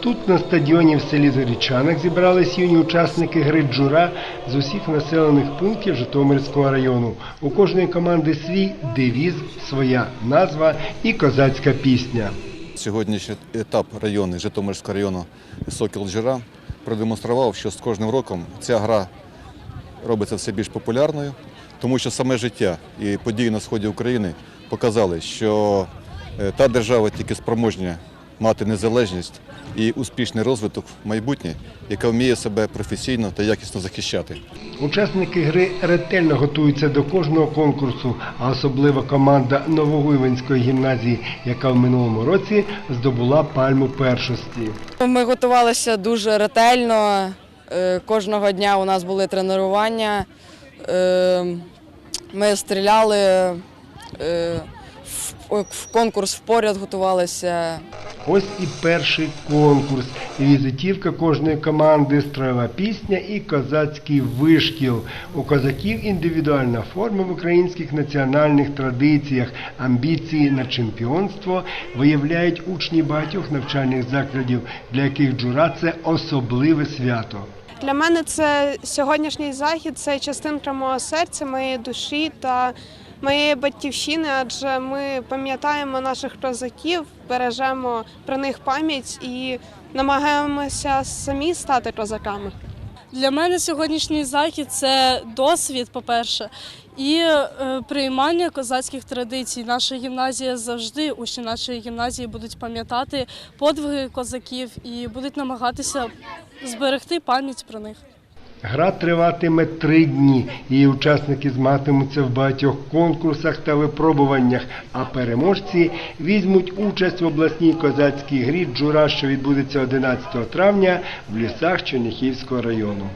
Тут на стадіоні в селі Зарічанах зібрались юні учасники гри джура з усіх населених пунктів Житомирського району. У кожної команди свій девіз, своя назва і козацька пісня. Сьогоднішній етап району Житомирського району Сокіл Джира продемонстрував, що з кожним роком ця гра робиться все більш популярною, тому що саме життя і події на сході України показали, що е, та держава тільки спроможня мати незалежність і успішний розвиток в майбутнє, яка вміє себе професійно та якісно захищати. Учасники гри ретельно готуються до кожного конкурсу, а особливо команда Новогуйвинської гімназії, яка в минулому році здобула пальму першості. Ми готувалися дуже ретельно. Е, Кожного дня у нас були тренування. Е, Ми стріляли, е, в- в конкурс в поряд готувалися. Ось і перший конкурс. Візитівка кожної команди, строєва пісня і козацький вишкіл. У козаків індивідуальна форма в українських національних традиціях. Амбіції на чемпіонство виявляють учні багатьох навчальних закладів, для яких джура це особливе свято. Для мене це сьогоднішній захід, це частинка мого серця, моєї душі та моєї батьківщини, адже ми пам'ятаємо наших козаків, бережемо про них пам'ять і намагаємося самі стати козаками. Для мене сьогоднішній захід це досвід, по-перше, і е, приймання козацьких традицій. Наша гімназія завжди, учні нашої гімназії будуть пам'ятати подвиги козаків і будуть намагатися зберегти пам'ять про них. Гра триватиме три дні. Її учасники змагатимуться в багатьох конкурсах та випробуваннях, а переможці візьмуть участь в обласній козацькій грі джура, що відбудеться 11 травня в лісах Черніхівського району.